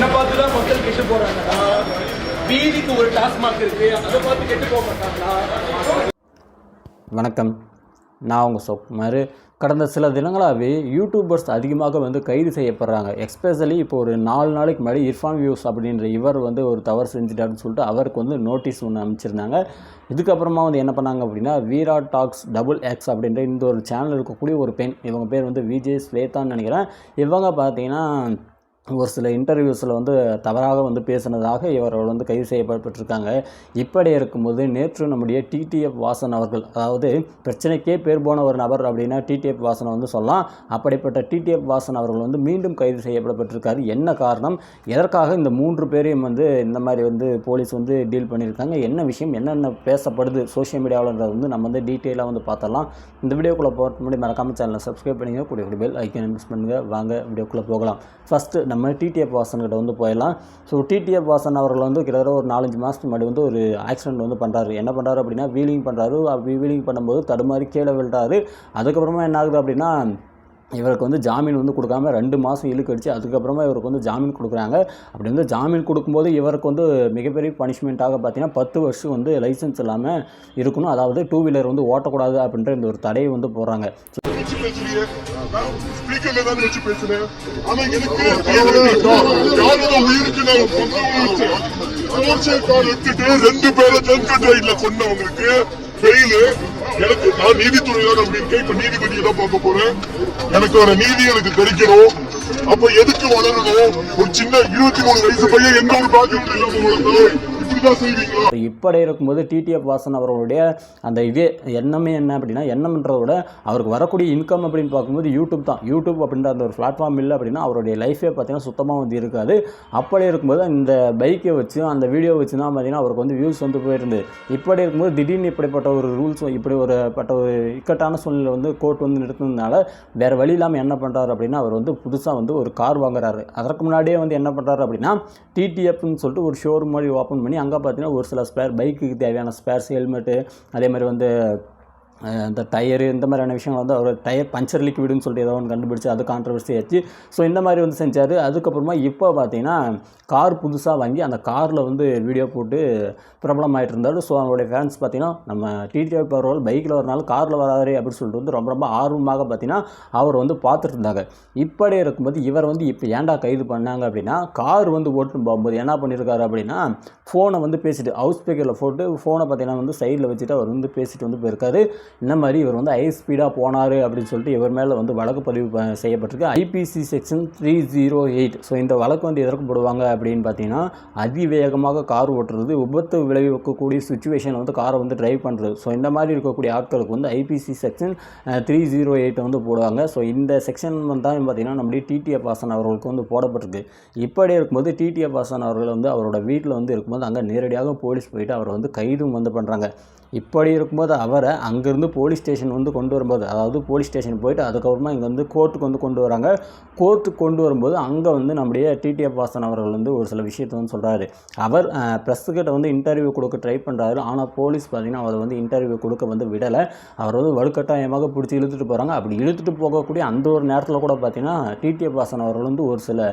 என்ன பார்த்து தான் மக்கள் கெட்டு போறாங்களா? வீதிக்கு ஒரு டாஸ்மாக் இருக்கு அதை பார்த்து கெட்டு போக மாட்டாங்களா? வணக்கம். நான் உங்கள் சொக்குமார் கடந்த சில தினங்களாகவே யூடியூபர்ஸ் அதிகமாக வந்து கைது செய்யப்படுறாங்க. எஸ்பெஷலி இப்போ ஒரு நாலு நாளைக்கு முன்னாடி இர்ஃபான் வியூஸ் அப்படின்ற இவர் வந்து ஒரு தவறு செஞ்சிட்டாருன்னு சொல்லிட்டு அவருக்கு வந்து நோட்டீஸ் ஒன்று அமைச்சிருந்தாங்க இதுக்கப்புறமா வந்து என்ன பண்ணாங்க அப்படின்னா வீரா டாக்ஸ் டபுள் எக்ஸ் அப்படின்ற இந்த ஒரு சேனல் இருக்கக்கூடிய ஒரு பெண் இவங்க பேர் வந்து விஜய் ஸ்வேதான்னு நினைக்கிறேன். இவங்க பார்த்தீங்கன்னா ஒரு சில இன்டர்வியூஸில் வந்து தவறாக வந்து பேசினதாக இவர்கள் வந்து கைது செய்யப்பட்டிருக்காங்க. இப்படி இருக்கும்போது நேற்று நம்முடைய டிடிஎஃப் வாசன் அவர்கள் அதாவது பிரச்சனைக்கே பேர் போன ஒரு நபர் அப்படின்னா டிடிஎஃப் வாசனை வந்து சொல்லலாம். அப்படிப்பட்ட டிடிஎஃப் வாசன் அவர்கள் வந்து மீண்டும் கைது செய்யப்படப்பட்டிருக்காரு. என்ன காரணம்? எதற்காக இந்த மூன்று பேரையும் வந்து இந்த மாதிரி வந்து போலீஸ் வந்து டீல் பண்ணியிருக்காங்க? என்ன விஷயம்? என்னென்ன பேசப்படுது? சோஷியல் மீடியாவில்ன்றது வந்து நம்ம வந்து டீட்டெயிலாக வந்து பார்த்தலாம் இந்த வீடியோக்குள்ளே போகிறது முன்னாடி மறக்காம சேனலை சப்ஸ்கிரைப் பண்ணிங்க கூடிய கூடிய பெல் ஐக்கன் இன்வெஸ்ட் பண்ணுங்கள் வாங்க வீடியோக்குள்ளே போகலாம். ஃபஸ்ட்டு நம்ம டிடிஎஃப் வாசன் கிட்ட வந்து போயிடலாம். ஸோ டிடிஎஃப் வாசன் அவர்கள் வந்து கிட்டத்தட்ட ஒரு நாலஞ்சு மாதத்துக்கு முன்னாடி வந்து ஒரு ஆக்சிடென்ட் வந்து பண்ணுறாரு என்ன பண்ணுறாரு அப்படின்னா வீலிங் பண்ணுறாரு வீலிங் பண்ணும்போது தடுமாறி கீழே விழுறாரு அதுக்கப்புறமா என்ன ஆகுது அப்படின்னா இவருக்கு வந்து ஜாமீன் வந்து கொடுக்காம ரெண்டு மாதம் இழுக்கடிச்சு அதுக்கப்புறமா இவருக்கு வந்து ஜாமீன் கொடுக்குறாங்க. அப்படி வந்து ஜாமீன் கொடுக்கும்போது இவருக்கு வந்து மிகப்பெரிய பனிஷ்மெண்ட்டாக பார்த்தீங்கன்னா பத்து வருஷம் வந்து லைசன்ஸ் இல்லாமல் இருக்கணும். அதாவது டூ வீலர் வந்து ஓட்டக்கூடாது அப்படின்ற இந்த ஒரு தடையை வந்து போடுறாங்க. ரெண்டு பேரை எனக்கு நான் நீதித்துறை தான் நம்பியிருக்கேன் இப்ப நீதிபதியை தான் பார்க்க போறேன். எனக்கான நீதி எனக்கு கிடைக்கணும். அப்ப எதுக்கு வளரணும்? ஒரு சின்ன இருபத்தி மூணு வயசு பையன் எந்த ஒரு பாக்கியம் இல்லாம வளர்ந்தோம் இப்படி இருக்கும்போது டிடிஎஃப் வாசன் அவர்களுடைய அந்த இதே எண்ணமே என்ன அப்படின்னா எண்ணம்ன்றத விட அவருக்கு வரக்கூடிய இன்கம் அப்படின்னு பார்க்கும்போது யூடியூப் தான். யூடியூப் அப்படின்ற அந்த ஒரு பிளாட்ஃபார்ம் இல்லை அப்படின்னா அவருடைய லைஃபே பார்த்தீங்கன்னா சுத்தமாக வந்து இருக்காது. அப்படி இருக்கும்போது இந்த பைக்கை வச்சு அந்த வீடியோ வச்சு தான் பார்த்தீங்கன்னா அவருக்கு வந்து வியூஸ் வந்து போயிருந்து இப்படி இருக்கும்போது திடீர்னு இப்படிப்பட்ட ஒரு ரூல்ஸ் இப்படி ஒரு பட்ட ஒரு இக்கட்டான சூழ்நிலை வந்து கோர்ட் வந்து நிறுத்தினதுனால வேறு வழி இல்லாமல் என்ன பண்ணுறாரு அப்படின்னா அவர் வந்து புதுசாக வந்து ஒரு கார் வாங்குறாரு. அதற்கு முன்னாடியே வந்து என்ன பண்ணுறாரு அப்படின்னா டிடிஎஃப்னு சொல்லிட்டு ஒரு ஷோரூம் மாதிரி ஓப்பன் பண்ணி அங்கே பார்த்தீங்கன்னா ஒரு சில ஸ்பேர் பைக்குக்கு தேவையான ஸ்பேர்ஸ் ஹெல்மெட்டு அதே மாதிரி வந்து இந்த டயரு இந்த மாதிரியான விஷயங்கள் வந்து அவர் டயர் பஞ்சர் லிக்விடுன்னு சொல்லிட்டு ஏதோ ஒன்று கண்டுபிடிச்சி அது கான்ட்ரவர்சி ஆச்சு. ஸோ இந்த மாதிரி வந்து செஞ்சார். அதுக்கப்புறமா இப்போ பார்த்தீங்கன்னா கார் புதுசாக வாங்கி அந்த காரில் வந்து வீடியோ போட்டு பிரபலம் ஆகிட்டு இருந்தார். ஸோ அவங்களுடைய ஃபேன்ஸ் பார்த்தீங்கன்னா நம்ம டிடிஆர் அவர்கள் பைக்கில் வரனாலும் காரில் வராரு அப்படின்னு சொல்லிட்டு வந்து ரொம்ப ரொம்ப ஆர்வமாக பார்த்தீங்கன்னா அவர் வந்து பார்த்துட்டு இருந்தாங்க. இப்படியே இருக்கும்போது இவர் வந்து இப்போ ஏன்டா கைது பண்ணாங்க அப்படின்னா கார் வந்து ஓட்டு போகும்போது என்ன பண்ணியிருக்காரு அப்படின்னா ஃபோனை வந்து பேசிட்டு ஹவுஸ் ஸ்பீக்கரில் போட்டு ஃபோனை பார்த்தீங்கன்னா வந்து சைடில் வச்சுட்டு அவர் வந்து பேசிட்டு வந்து போயிருக்காரு. இந்த மாதிரி இவர் வந்து ஹை ஸ்பீடாக போனார் அப்படின்னு சொல்லிட்டு இவர் மேலே வந்து வழக்கு பதிவு செய்யப்பட்டிருக்கு. IPC section three zero eight so இந்த வழக்கு வந்து எதற்கு போடுவாங்க அப்படின்னு பார்த்தீங்கன்னா அதிவேகமாக கார் ஓட்டுறது விபத்து விளைவிக்கக்கூடிய சுச்சுவேஷனில் வந்து காரை வந்து டிரைவ் பண்ணுறது ஸோ இந்த மாதிரி இருக்கக்கூடிய ஆட்களுக்கு வந்து IPC section three zero eight வந்து போடுவாங்க. ஸோ இந்த செக்ஷன் வந்து தான் பார்த்தீங்கன்னா நம்முடைய டிடிஎஃப் வாசன் அவர்களுக்கு வந்து போடப்பட்டிருக்கு. இப்படி இருக்கும்போது டிடிஎஃப் வாசன் அவர்கள் வந்து அவரோட வீட்டில் வந்து இருக்கும்போது அங்கே நேரடியாக போலீஸ் போயிட்டு அவரை வந்து கைதும் வந்து பண்ணுறாங்க இப்படி இருக்கும்போது அவரை அங்கேருந்து போலீஸ் ஸ்டேஷன் வந்து கொண்டு வரும்போது அதாவது போலீஸ் ஸ்டேஷன் போயிட்டு அதுக்கப்புறமா இங்கே வந்து கோர்ட்டுக்கு வந்து கொண்டு வராங்க. கோர்ட்டுக்கு கொண்டு வரும்போது அங்கே வந்து நம்முடைய டிடிஎஃப் வாசன் அவர்கள் வந்து ஒரு சில விஷயத்தை வந்து சொல்கிறாரு அவர் ப்ரெஸ்ஸுக்கிட்ட வந்து இன்டர்வியூ கொடுக்க ட்ரை பண்ணுறாரு ஆனால் போலீஸ் பார்த்தீங்கன்னா அவர் வந்து இன்டர்வியூ கொடுக்க வந்து விடலை. அவர் வந்து வலுக்கட்டாயமாக பிடிச்சி இழுத்துட்டு போகிறாங்க அப்படி இழுத்துட்டு போகக்கூடிய அந்த ஒரு நேரத்தில் கூட பார்த்தீங்கன்னா டிடிஎஃப் வாசன் அவர்கள் வந்து ஒரு சில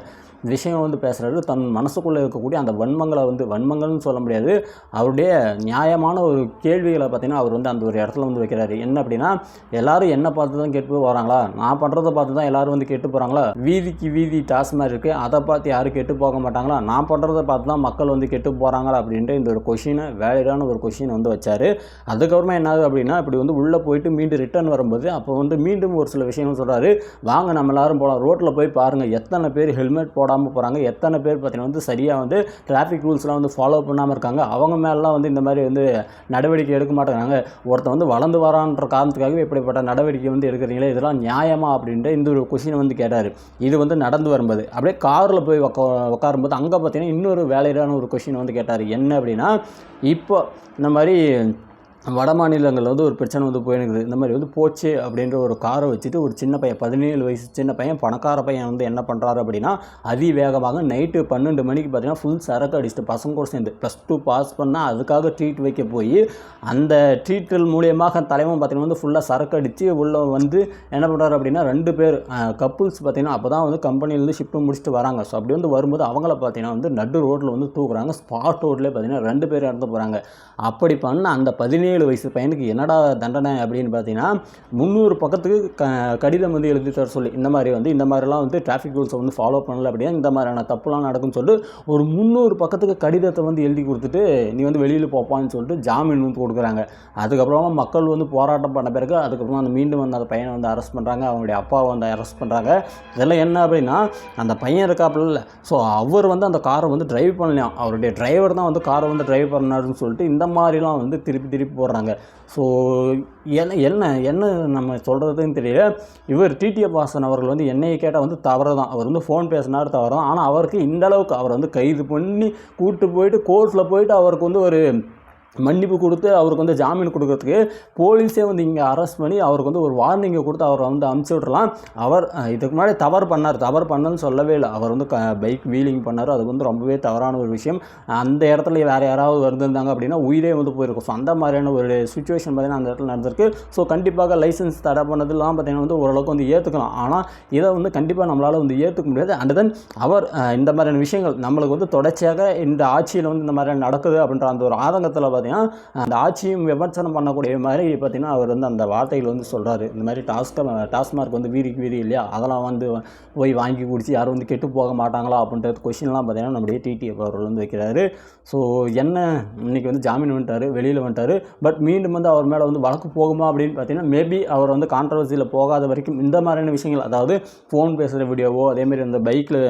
விஷயம் வந்து பேசுகிறாரு தன் மனசுக்குள்ளே இருக்கக்கூடிய அந்த வன்மங்களை வந்து வன்மங்கள்னு சொல்ல முடியாது. அவருடைய நியாயமான ஒரு கேள்விகளை பார்த்தீங்கன்னா அவர் வந்து அந்த ஒரு இடத்துல வந்து வைக்கிறாரு. என்ன அப்படின்னா எல்லாரும் என்ன பார்த்து தான் கேட்டு வராங்களா நான் பண்ணுறதை பார்த்து தான் எல்லாரும் வந்து கேட்டு போகிறாங்களா வீதிக்கு வீதி டாஸ்மாக இருக்குது அதை பார்த்து யாரும் கெட்டு போக மாட்டாங்களா? நான் பண்ணுறதை பார்த்து தான் மக்கள் வந்து கெட்டு போகிறாங்களா அப்படின்ட்டு இந்த ஒரு கொஷினை வேலிடான ஒரு கொஷின் வந்து வச்சார். அதுக்கப்புறமா என்ன அப்படின்னா இப்படி வந்து உள்ளே போயிட்டு மீண்டும் ரிட்டர்ன் வரும்போது அப்போ வந்து மீண்டும் ஒரு சில விஷயங்கள் சொல்கிறாரு வாங்க நம்ம எல்லாரும் போகலாம் ரோட்டில் போய் பாருங்கள் எத்தனை பேர் ஹெல்மெட் போடாமல் போகிறாங்க எத்தனை பேர் பார்த்தீங்கன்னா வந்து சரியாக வந்து டிராஃபிக் ரூல்ஸ்லாம் வந்து ஃபாலோ பண்ணாமல் இருக்காங்க? அவங்க மேலாம் வந்து இந்த மாதிரி வந்து நடவடிக்கை எடுக்க மாட்டேங்கிறாங்க. ஒருத்தன் வந்து வளர்ந்து வரான்ற காரணத்துக்காகவே இப்படிப்பட்ட நடவடிக்கை வந்து எடுக்கிறீங்களே இதெல்லாம் நியாயமா அப்படின்ட்டு இந்த ஒரு கொஷினை வந்து கேட்டார். இது வந்து நடந்து வரும்போது அப்படியே காரில் போய் உக்கா உட்காரும்போது அங்கே பார்த்தீங்கன்னா இன்னொரு வேலையிலான ஒரு கொஷின் வந்து கேட்டார். என்ன அப்படின்னா இப்போ இந்த மாதிரி வட மாநிலங்களில் வந்து ஒரு பிரச்சனை வந்து போயிருக்குது. இந்த மாதிரி வந்து போச்சு அப்படின்ற ஒரு காரை வச்சுட்டு ஒரு சின்ன பையன் பதினேழு வயசு சின்ன பையன் பணக்கார பையன் வந்து என்ன பண்ணுறாரு அப்படின்னா அதிவேகமாக நைட்டு பன்னெண்டு மணிக்கு பார்த்தீங்கன்னா ஃபுல் சரக்கு அடிச்சுட்டு பசங்க கூட சேர்ந்து ப்ளஸ் டூ பாஸ் பண்ணால் அதுக்காக ட்ரீட் வைக்க போய் அந்த ட்ரீட்கள் மூலியமாக தலைவன் பார்த்தீங்கன்னா வந்து ஃபுல்லாக சரக்கு அடித்து உள்ளே வந்து என்ன பண்ணுறாரு அப்படின்னா ரெண்டு பேர் கப்புள்ஸ் பார்த்தீங்கன்னா அப்போ தான் வந்து கம்பெனிலேருந்து ஷிஃப்ட் முடிச்சுட்டு வராங்க. ஸோ அப்படி வந்து வரும்போது அவங்கள பார்த்தீங்கன்னா வந்து நடு ரோட்டில் வந்து தூக்குறாங்க. ஸ்பாட் ரோட்லேயே பார்த்தீங்கன்னா ரெண்டு பேர் இறந்து போகிறாங்க அப்படி பண்ண அந்த பதினேழு வயசு பையனுக்கு என்னடா தண்டனை அப்படின்னு பார்த்தீங்கன்னா முந்நூறு பக்கத்துக்கு க கடிதம் வந்து எழுதி தர சொல்லி இந்த மாதிரி வந்து இந்த மாதிரிலாம் வந்து டிராஃபிக் ரூல்ஸை வந்து ஃபாலோ பண்ணல அப்படின்னா இந்த மாதிரியான தப்புலாம் நடக்கும்னு சொல்லிட்டு ஒரு முந்நூறு பக்கத்துக்கு கடிதத்தை வந்து எழுதி கொடுத்துட்டு நீ வந்து வெளியில் போப்பான்னு சொல்லிட்டு ஜாமீன் வந்து கொடுக்குறாங்க. அதுக்கப்புறமா மக்கள் வந்து போராட்டம் பண்ண பிறகு அதுக்கப்புறமா அந்த மீண்டும் வந்து அந்த பையனை வந்து அரெஸ்ட் பண்ணுறாங்க அவங்களுடைய அப்பாவை வந்து அரெஸ்ட் பண்ணுறாங்க இதெல்லாம் என்ன அப்படின்னா அந்த பையன் இருக்காப்புல இல்லை. ஸோ அவர் வந்து அந்த காரை வந்து டிரைவ் பண்ணலாம் அவருடைய டிரைவர் தான் வந்து காரை வந்து டிரைவ் பண்ணாருன்னு சொல்லிட்டு இந்த மாதிரிலாம் வந்து திருப்பி திருப்பி போடுறாங்க. ஸோ என்ன என்ன என்ன நம்ம சொல்கிறதுன்னு தெரியல. இவர் டிடிஎஃப் வாசன் அவர்கள் வந்து என்னையை கேட்டால் வந்து தவறு தான் அவர் வந்து ஃபோன் பேசினார் தவறு தான் ஆனால் அவருக்கு இந்த அளவுக்கு அவர் வந்து கைது பண்ணி கூப்பிட்டு போயிட்டு கோர்ட்டில் போயிட்டு அவருக்கு வந்து ஒரு மன்னிப்பு கொடுத்து அவருக்கு வந்து ஜாமீன் கொடுக்கறதுக்கு போலீஸே வந்து இங்கே அரெஸ்ட் பண்ணி அவருக்கு வந்து ஒரு வார்னிங்கை கொடுத்து அவரை வந்து அமுச்சு விட்றலாம் அவர் இதுக்கு முன்னாடி தவறு பண்ணார். தவறு பண்ணன்னு சொல்லவே இல்லை. அவர் வந்து க பைக் வீலிங் பண்ணார். அது வந்து ரொம்பவே தவறான ஒரு விஷயம். அந்த இடத்துல வேறு யாராவது வந்திருந்தாங்க அப்படின்னா உயிரே வந்து போயிருக்கும். ஸோ அந்த மாதிரியான ஒரு சுச்சுவேஷன் பார்த்திங்கன்னா அந்த இடத்துல நடந்திருக்கு. ஸோ கண்டிப்பாக லைசன்ஸ் தடை பண்ணதெல்லாம் பார்த்திங்கன்னா வந்து ஓரளவுக்கு வந்து ஏற்றுக்கலாம் ஆனால் இதை வந்து கண்டிப்பாக நம்மளால் வந்து ஏற்றுக்க முடியாது. அண்ட் தென் அவர் இந்த மாதிரியான விஷயங்கள் நம்மளுக்கு வந்து தொடர்ச்சியாக இந்த ஆட்சியில் வந்து இந்த மாதிரியான நடக்குது அப்படின்ற அந்த ஒரு ஆதங்கத்தில் பார்த்திங்கன்னா அந்த ஆட்சியும் விமர்சனம் பண்ணக்கூடிய மாதிரி பார்த்தீங்கன்னா அவர் வந்து அந்த வார்த்தைகள் வந்து சொல்கிறாரு இந்த மாதிரி டாஸ்க டாஸ்மார்க் வந்து வீதிக்கு வீதி இல்லையா? அதெல்லாம் வந்து போய் வாங்கி குடிச்சு யாரும் வந்து கெட்டு போக மாட்டாங்களா? அப்படின்றது கொஷின்லாம் பார்த்தீங்கன்னா நம்முடைய டிடிஎஃப் அவர்கள் வந்து வைக்கிறாரு. ஸோ என்ன? இன்னைக்கு வந்து ஜாமீன் வந்துட்டாரு வெளியில் வந்துட்டாரு. பட் மீண்டும் வந்து அவர் மேலே வந்து வழக்கு போகுமா அப்படின்னு பார்த்தீங்கன்னா மேபி அவர் வந்து கான்ட்ரவர்சியில் போகாத வரைக்கும் இந்த மாதிரியான விஷயங்கள் அதாவது ஃபோன் பேசுகிற வீடியோவோ அதேமாதிரி அந்த பைக்கில்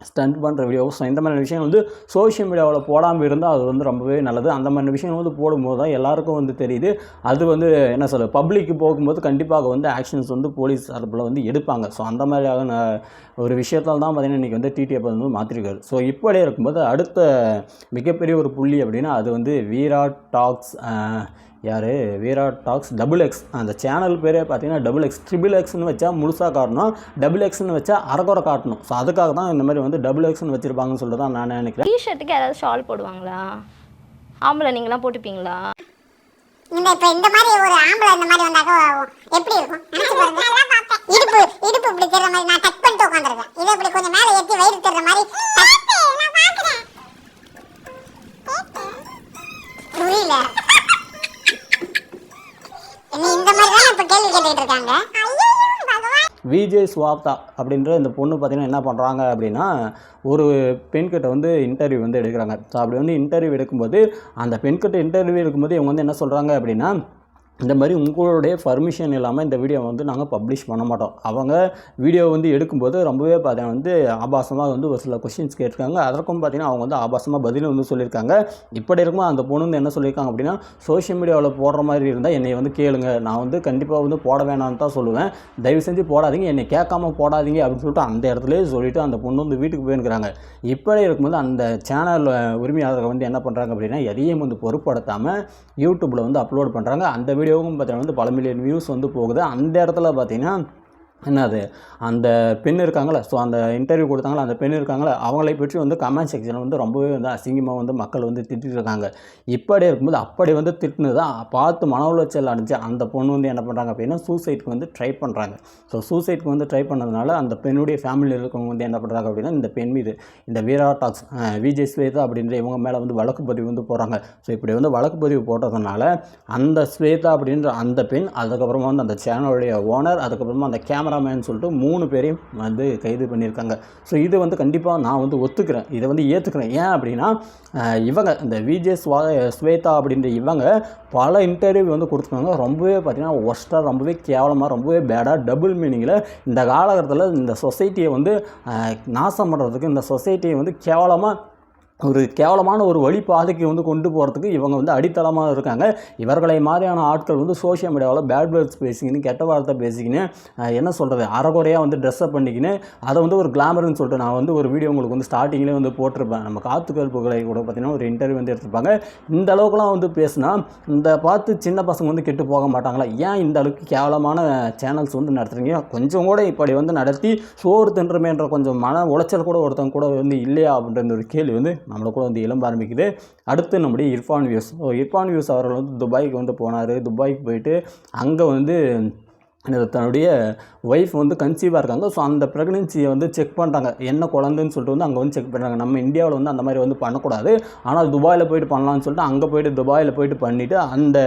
ஸ்டண்ட் பண்ணுற வீடியோஸ் இந்த மாதிரி விஷயங்கள் வந்து சோஷியல் மீடியாவில் போடாமல் இருந்தால் அது வந்து ரொம்பவே நல்லது. அந்த மாதிரி விஷயங்கள் வந்து போடும்போது தான் எல்லாருக்கும் வந்து தெரியுது. அது வந்து என்ன சொல்ல பப்ளிக்கு போகும்போது கண்டிப்பாக வந்து ஆக்ஷன்ஸ் வந்து போலீஸ் தரப்பில் வந்து எடுப்பாங்க. ஸோ அந்த மாதிரியாக ஒரு விஷயத்தால் தான் பார்த்தீங்கன்னா இன்றைக்கி வந்து டிடிஎஃப் வந்து மாற்றிருக்காரு ஸோ இப்படியே இருக்கும்போது அடுத்த மிகப்பெரிய ஒரு புள்ளி அப்படின்னா அது வந்து வீரா டாக்ஸ் யார்? வீரா டாக்ஸ் டபுள் எக்ஸ் அந்த சேனல் பேரே பார்த்தீங்கன்னா டபுள் எக்ஸ் ட்ரிபிள் எக்ஸ்னு வச்சா முழுசாக காட்டணும். டபுள் எக்ஸ்னு வச்சா அரைக்குறை காட்டணும். ஸோ அதுக்காக தான் இந்த மாதிரி வந்து டபுள் எக்ஸ்னு வச்சுருப்பாங்கன்னு சொல்லிட்டு தான் நான் நினைக்கிறேன். டிஷர்ட்டுக்கு யாராவது ஷால் போடுவாங்களா? ஆம்பளை நீங்களாம் போட்டுப்பீங்களா? இந்த இப்ப இந்த மாதிரி ஒரு ஆம்பளை இந்த மாதிரி வந்தாக்க எப்படி இருக்கும்? இடுப்பு இடுப்பு இப்படி தெரியற மாதிரி நான் டக் பண்ணிட்டு உட்காந்துருக்கேன் இதை இப்படி கொஞ்சம் மேல ஏத்தி வயிறு தெரியற மாதிரி விஜய் ஸ்வாப்தா அப்படின்ற இந்த பொண்ணு பார்த்திங்கன்னா என்ன பண்ணுறாங்க அப்படின்னா ஒரு பெண்கிட்ட வந்து இன்டர்வியூ வந்து எடுக்கிறாங்க. ஸோ அப்படி வந்து இன்டர்வியூ எடுக்கும்போது அந்த பெண்கிட்ட இன்டர்வியூ எடுக்கும்போது இவங்க வந்து என்ன சொல்கிறாங்க அப்படின்னா இந்த மாதிரி உங்களுடைய பர்மிஷன் இல்லாமல் இந்த வீடியோ வந்து நாங்கள் பப்ளிஷ் பண்ண மாட்டோம். அவங்க வீடியோ வந்து எடுக்கும்போது ரொம்பவே பார்த்தீங்கன்னா வந்து ஆபாசமாக வந்து ஒரு சில கொஷின்ஸ் கேட்டிருக்காங்க. அதற்கும் பார்த்தீங்கன்னா அவங்க வந்து ஆபாசமாக பதில் வந்து சொல்லியிருக்காங்க. இப்படி இருக்கும்போது அந்த பொண்ணு வந்து என்ன சொல்லியிருக்காங்க அப்படின்னா சோஷியல் மீடியாவில் போடுற மாதிரி இருந்தால் என்னை வந்து கேளுங்க. நான் வந்து கண்டிப்பாக வந்து போட வேணாம்னு தான் சொல்லுவேன். தயவு செஞ்சு போடாதீங்க. என்னை கேட்காம போடாதீங்க. அப்படின்னு சொல்லிட்டு அந்த இடத்துலேயே சொல்லிவிட்டு அந்த பொண்ணு வந்து வீட்டுக்கு போயிருக்கிறாங்க. இப்படி இருக்கும்போது அந்த சேனல் உரிமையாளர்கள் வந்து என்ன பண்ணுறாங்க அப்படின்னா எதையும் வந்து பொருட்படுத்தாமல் யூடியூப்பில் வந்து அப்லோட் பண்ணுறாங்க அந்த வீடியோவும் பார்த்தீங்கன்னா வந்து பல மில்லியன் வியூஸ் வந்து போகுது. அந்த இடத்துல பார்த்தீங்கன்னா என்னது? அந்த பெண் இருக்காங்களே ஸோ அந்த இன்டர்வியூ கொடுத்தாங்களே அந்த பெண் இருக்காங்களே அவங்களை பற்றி வந்து கமெண்ட் செக்ஷனில் வந்து ரொம்பவே வந்து அசிங்கமாக வந்து மக்கள் வந்து திட்டிட்டு இருக்காங்க. இப்படி இருக்கும்போது அப்படி வந்து திட்டினது பார்த்து மன உளைச்சல் அடைஞ்சு அந்த பொண்ணு வந்து என்ன பண்ணுறாங்க அப்படின்னா சூசைட்க்கு வந்து ட்ரை பண்ணுறாங்க ஸோ சூசைட்க்கு வந்து ட்ரை பண்ணதுனால அந்த பெண்ணுடைய ஃபேமிலியில் இருக்கவங்க வந்து என்ன பண்ணுறாங்க அப்படின்னா இந்த பெண் மீது இந்த வீரா டாக்ஸ் விஜய் ஸ்வேதா அப்படின்ற இவங்க மேலே வந்து வழக்கு பதிவு வந்து போகிறாங்க ஸோ இப்படி வந்து வழக்கு பதிவு போட்டதுனால அந்த ஸ்வேதா அப்படின்ற அந்த பெண் அதுக்கப்புறமா வந்து அந்த சேனலுடைய ஓனர் அதுக்கப்புறமா அந்த கேமரா கேமராமேன் சொல்லிட்டு மூணு பேரையும் வந்து கைது பண்ணியிருக்காங்க. ஸோ இது வந்து கண்டிப்பாக நான் வந்து ஒத்துக்கிறேன். இதை வந்து ஏற்றுக்கிறேன் ஏன் அப்படின்னா இவங்க இந்த விஜே ஸ்வா ஸ்வேதா அப்படின்ற இவங்க பல இன்டர்வியூ வந்து கொடுத்துருக்காங்க. ரொம்பவே பார்த்திங்கன்னா ஒஸ்ட்டாக ரொம்பவே கேவலமாக ரொம்பவே பேடாக டபுள் மீனிங்கில் இந்த காலகட்டத்தில் இந்த சொசைட்டியை வந்து நாசம் பண்ணுறதுக்கு இந்த சொசைட்டியை வந்து கேவலமாக ஒரு கேவலமான ஒரு வழி பாதைக்கு வந்து கொண்டு போகிறதுக்கு இவங்க வந்து அடித்தளமாக இருக்காங்க. இவர்களை மாதிரியான ஆட்கள் வந்து சோஷியல் மீடியாவில் பேட் வேர்ட்ஸ் பேசிக்கின்னு கெட்ட வார்த்தை பேசிக்கின்னு என்ன சொல்கிறது அறகுறையாக வந்து ட்ரெஸ்அப் பண்ணிக்கின்னு அதை வந்து ஒரு கிளாமர்னு சொல்லிட்டு நான் வந்து ஒரு வீடியோ உங்களுக்கு வந்து ஸ்டார்டிங்லேயே வந்து போட்டிருப்பேன். நம்ம காத்துக்கல் புகழை கூட பார்த்தீங்கன்னா ஒரு இன்டர்வியூ வந்து எடுத்திருப்பாங்க. இந்த அளவுக்குலாம் வந்து பேசினா இந்த பார்த்து சின்ன பசங்க வந்து கெட்டு போக மாட்டாங்களா? ஏன் இந்த அளவுக்கு கேவலமான சேனல்ஸ் வந்து நடத்துகிறீங்க கொஞ்சம் கூட இப்படி வந்து நடத்தி சோறு தின்றமேன்ற கொஞ்சம் மன உளைச்சல் கூட ஒருத்தவங்க கூட வந்து இல்லையா? அப்படின்ற ஒரு கேள்வி வந்து நம்மளை கூட வந்து இளம்ப ஆரம்பிக்குது. அடுத்து நம்முடைய Irfan views. So Irfan views அவர்கள் வந்து துபாய்க்கு வந்து போனார். துபாய்க்கு போயிட்டு அங்கே வந்து தன்னுடைய ஒய்ஃப் வந்து கன்சீவாக இருக்காங்க. ஸோ அந்த ப்ரெக்னென்சியை வந்து செக் பண்ணுறாங்க என்ன குழந்தைன்னு சொல்லிட்டு வந்து அங்கே வந்து செக் பண்ணுறாங்க நம்ம இந்தியாவில் வந்து அந்த மாதிரி வந்து பண்ணக்கூடாது. ஆனால் துபாயில் போயிட்டு பண்ணலாம்னு சொல்லிட்டு அங்கே போயிட்டு துபாயில் போயிட்டு பண்ணிவிட்டு அந்த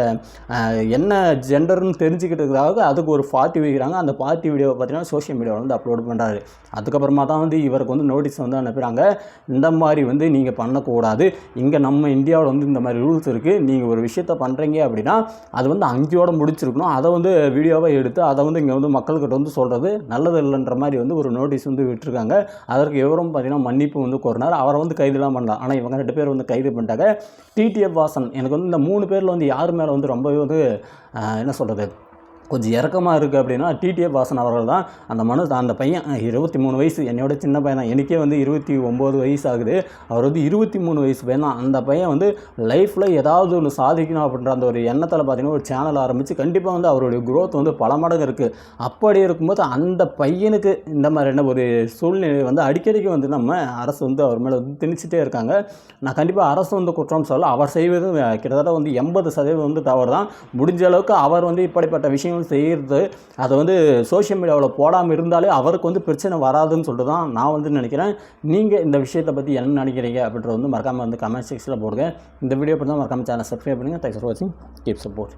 என்ன ஜெண்டர்னு தெரிஞ்சுக்கிட்டதுக்காக அதுக்கு ஒரு பார்ட்டி வைக்கிறாங்க. அந்த பார்ட்டி வீடியோவை பார்த்தீங்கன்னா சோஷியல் மீடியாவில் வந்து அப்லோட் பண்ணுறாரு அதுக்கப்புறமா தான் வந்து இவருக்கு வந்து நோட்டீஸ் வந்து அனுப்புகிறாங்க இந்த மாதிரி வந்து நீங்கள் பண்ணக்கூடாது. இங்கே நம்ம இந்தியாவில் வந்து இந்த மாதிரி ரூல்ஸ் இருக்குது நீங்கள் ஒரு விஷயத்த பண்ணுறீங்க அப்படின்னா அது வந்து அங்கேயோட முடிச்சிருக்கணும். அதை வந்து வீடியோவை எடுத்து அதை வந்து இங்கே வந்து மக்கள்கிட்ட வந்து சொல்கிறது நல்லது இல்லைன்ற மாதிரி வந்து ஒரு நோட்டீஸ் வந்து விட்டுருக்காங்க. அதற்கு இவரும் பார்த்தீங்கன்னா மன்னிப்பு வந்து கோரினார். அவரை வந்து கைதுலாம் பண்ணலாம் ஆனால் இவங்க ரெண்டு பேர் வந்து கைது பண்ணிட்டாங்க. டிடிஎஃப் வாசன். எனக்கு வந்து இந்த மூணு பேரில் வந்து யார் மேலே வந்து ரொம்பவே வந்து என்ன சொல்கிறது கொஞ்சம் இறக்கமாக இருக்குது அப்படின்னா டிடிஎஃப் வாசன் அவர்கள் தான் அந்த மனு அந்த பையன் இருபத்தி மூணு வயசு. என்னோட சின்ன பையன் தான். எனக்கே வந்து இருபத்தி ஒம்பது வயசு ஆகுது அவர் வந்து இருபத்தி மூணு வயசு பையன் தான். அந்த பையன் வந்து லைஃப்பில் ஏதாவது ஒன்று சாதிக்கணும் அப்படின்ற அந்த ஒரு எண்ணத்தில் பார்த்தீங்கன்னா ஒரு சேனல் ஆரம்பித்து கண்டிப்பாக வந்து அவருடைய குரோத் வந்து பல மடங்கு இருக்குது அப்படி இருக்கும்போது அந்த பையனுக்கு இந்த மாதிரி என்ன ஒரு சூழ்நிலை வந்து அடிக்கடிக்கு வந்து நம்ம அரசு வந்து அவர் மேலே வந்து திணிச்சிட்டே இருக்காங்க. நான் கண்டிப்பாக அரசு வந்து குற்றம் சொல்ல அவர் செய்வது கிட்டத்தட்ட வந்து எண்பது சதவீதம் வந்து தவறு தான் முடிஞ்ச அளவுக்கு அவர் வந்து இப்படிப்பட்ட விஷயம் செய்கிறது அதை வந்து சோஷியல் மீடியாவில் போடாமல் இருந்தாலே அவருக்கு வந்து பிரச்சனை வராதுன்னு சொல்லிட்டு தான் நான் வந்து நினைக்கிறேன். நீங்கள் இந்த விஷயத்தை பற்றி என்ன நினைக்கிறீங்க அப்படின்றது வந்து மறக்காமல் வந்து கமெண்ட் செக்ஷனில் போடுங்க. இந்த வீடியோ பற்றி தான் மறக்காமல் சேனல் சப்ஸ்கிரைப் பண்ணுங்கள் தேங்க்ஸ் ஃபார் வாட்சிங் கீப் சப்போர்ட்